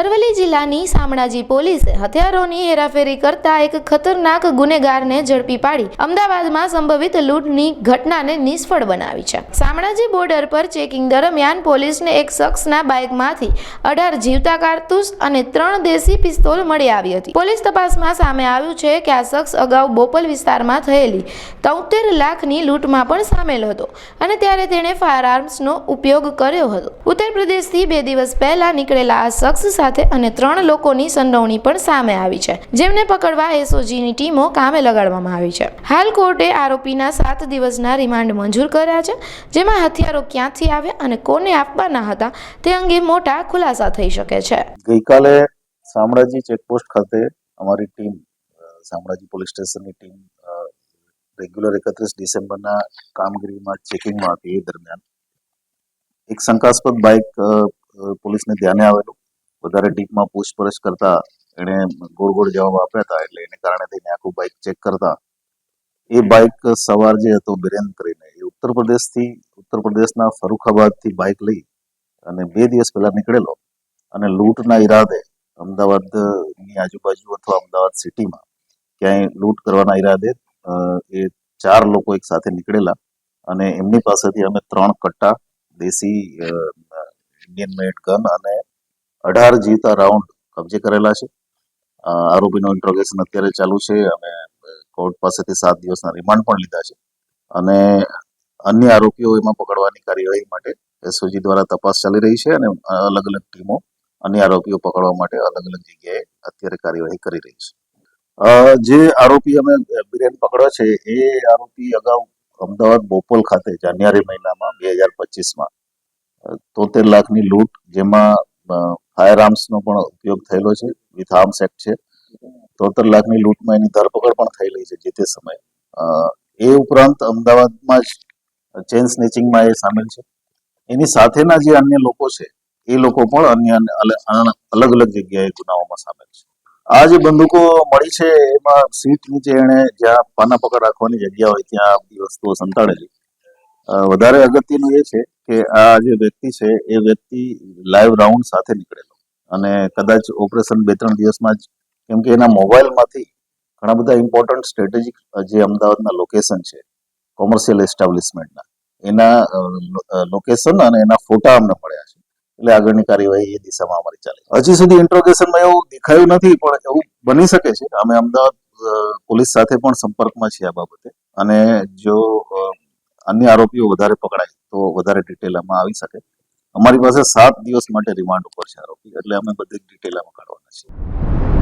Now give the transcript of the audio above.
અરવલ્લી જિલ્લાની શામળાજી પોલીસે હથિયારોની હેરાફેરી કરતા એક ખતરનાક ગુનેગારને ઝડપી પાડી અમદાવાદમાં સંભવિત લૂંટની ઘટનાને નિષ્ફળ બનાવી છે. શામળાજી બોર્ડર પર ચેકિંગ દરમિયાન પોલીસને એક શખ્સના બાઇકમાંથી અઢાર જીવતા કારતૂસ અને ત્રણ દેશી પિસ્તોલ મળી આવી હતી. પોલીસ તપાસમાં સામે આવ્યું છે કે આ શખ્સ અગાઉ બોપલ વિસ્તારમાં થયેલી તોતેર લાખની લૂંટમાં પણ સામેલ હતો અને ત્યારે તેણે ફાયર આર્મ્સનો ઉપયોગ કર્યો હતો. ઉત્તર પ્રદેશથી બે દિવસ પહેલા નીકળેલા આ શખ્સ સાથે અને ત્રણ લોકોની સંડોવણી પણ સામે આવી છે, જેમને પકડવા એસઓજીની ટીમો કામે લગાડવામાં આવી છે. હાલ કોર્ટે આરોપીના સાત દિવસના રિમાન્ડ મંજૂર કર્યા છે, જેમાં હથિયારો ક્યાંથી આવ્યા અને કોને આપવાના હતા તે અંગે મોટા ખુલાસા થઈ શકે છે. ગઈકાલે શામળાજી ચેકપોસ્ટ ખાતે અમારી ટીમ, શામળાજી પોલીસ સ્ટેશનની ટીમ રેગ્યુલર એકત્રીસ ડિસેમ્બરના કામગીરીમાં ચેકિંગમાં હતી એ દરમિયાન. એક શંકાસ્પદ બાઇક પોલીસને ધ્યાને આવેલું વધારે ડીપમાં પૂછપરછ કરતા એણે ગોળ ગોળ જવાબ આપ્યા હતા એટલે એને કારણે થઈને આખું બાઇક ચેક કરતા. એ બાઇક સવાર જે હતો બિરેન કરીને એ ઉત્તર પ્રદેશથી, ઉત્તર પ્રદેશના ફરુખાબાદથી બાઇક લઈ અને બે દિવસ પહેલા નીકળેલો. અને લૂંટના ઈરાદે અમદાવાદની આજુબાજુ અથવા અમદાવાદ સિટીમાં ક્યાંય લૂંટ કરવાના ઈરાદે એ ચાર લોકો એક સાથે નીકળેલા. અને એમની પાસેથી અમે ત્રણ કટ્ટા, દેશી ઇન્ડિયન મેડ ગન અને અઢાર જીવતા રાઉન્ડ કબજે કરેલા છે. આરોપીનું ઇન્ટ્રોગેશન અત્યારે ચાલુ છે અને કોર્ટ પાસેથી સાત દિવસના રિમાન્ડ પણ લીધા છે. અને અન્ય આરોપીઓ એમાં પકડવાની કાર્યવાહી માટે એસઓજી દ્વારા તપાસ ચાલી રહી છે અને અલગ અલગ ટીમો અન્ય આરોપીઓ પકડવા માટે અલગ અલગ જગ્યાએ અત્યારે કાર્યવાહી કરી રહી છે. જે આરોપી અમે બિરેન પકડ્યો છે એ આરોપી અગાઉ અમદાવાદ બોપલ ખાતે જાન્યુઆરી મહિનામાં બે હજાર પચીસમાં તોતેર લાખની લૂંટ જેમાં ફાયર આર્મ્સનો પણ ઉપયોગ થયેલો છે વિથ આર્મ્સ એક્ટ છે. તોતેર લાખની લૂંટમાં એની ધરપકડ પણ થયેલી છે જે તે સમયે. એ ઉપરાંત અમદાવાદમાં જ ચેન સ્નેચિંગમાં એ સામેલ છે. એની સાથેના જે અન્ય લોકો છે, એ લોકો પણ અન્ય અલગ અલગ જગ્યાએ ગુનાઓમાં સામેલ છે. આ જે બંદૂકો મળી છે, એમાં સીટ નીચે એણે જ્યાં પાના પકડ રાખવાની જગ્યા હોય ત્યાં બધી વસ્તુઓ સંતાડેલી. વધારે અગત્યનું એ છે કે આ જે વ્યક્તિ છે, એ વ્યક્તિ લાઈવ રાઉન્ડ સાથે નીકળેલો અને કદાચ ઓપરેશન બે ત્રણ દિવસમાં જ, કેમ કે એના મોબાઈલમાંથી ઘણા બધા ઇમ્પોર્ટન્ટ સ્ટ્રેટેજિક જે અમદાવાદના લોકેશન છે કોમર્શિયલ એસ્ટાબ્લિશમેન્ટના એના લોકેશન અને એના ફોટા અમને મળ્યા છે. એટલે આગળની કાર્યવાહી એ દિશામાં અમારી ચાલે હજી સુધી ઇન્ટ્રોગેશનમાં એવું દેખાયું નથી, પણ એવું બની શકે છે. અમે અમદાવાદ પોલીસ સાથે પણ સંપર્કમાં છીએ આ બાબતે. અને જો અન્ય આરોપીઓ વધારે પકડાય, તો વધારે ડિટેલ આમાં આવી શકે. અમારી પાસે સાત દિવસ માટે રિમાન્ડ ઉપર છે આરોપી, એટલે અમે બધી ડિટેલ અમે કાઢવાના છીએ.